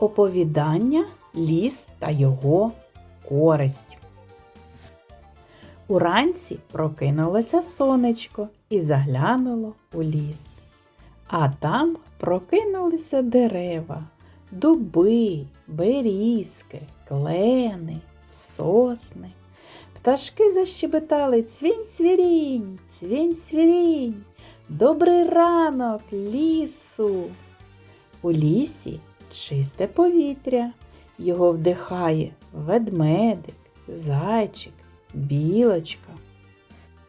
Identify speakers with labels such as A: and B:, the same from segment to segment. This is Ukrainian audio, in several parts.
A: Оповідання Ліс та його користь. Уранці прокинулося сонечко і заглянуло у ліс. А там прокинулися дерева, дуби, берізки, клени, сосни. Пташки защебетали цвінь цвірінь, цвінь цвірінь. Добрий ранок, лісу. У лісі чисте повітря. Його вдихає ведмедик, зайчик, білочка.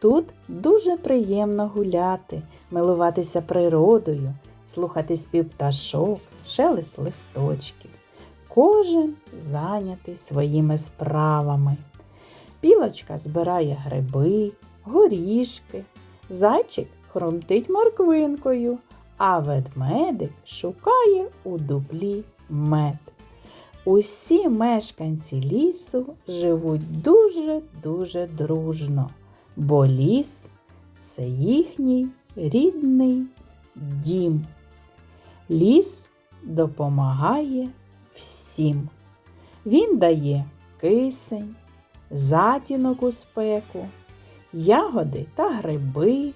A: Тут дуже приємно гуляти, милуватися природою, слухати спів пташок, шелест листочків. Кожен зайнятий своїми справами. Білочка збирає гриби, горішки, зайчик хрумтить морквинкою, а ведмедик шукає у дуплі мед. Усі мешканці лісу живуть дуже-дуже дружно, бо ліс це їхній рідний дім. Ліс допомагає всім. Він дає кисень, затінок у спеку, ягоди та гриби,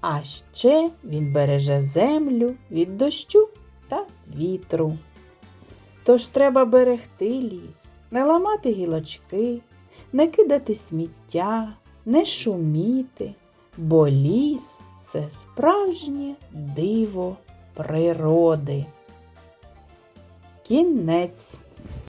A: а ще він береже землю від дощу та вітру. Тож треба берегти ліс, не ламати гілочки, не кидати сміття, не шуміти, бо ліс це справжнє диво природи. Кінець.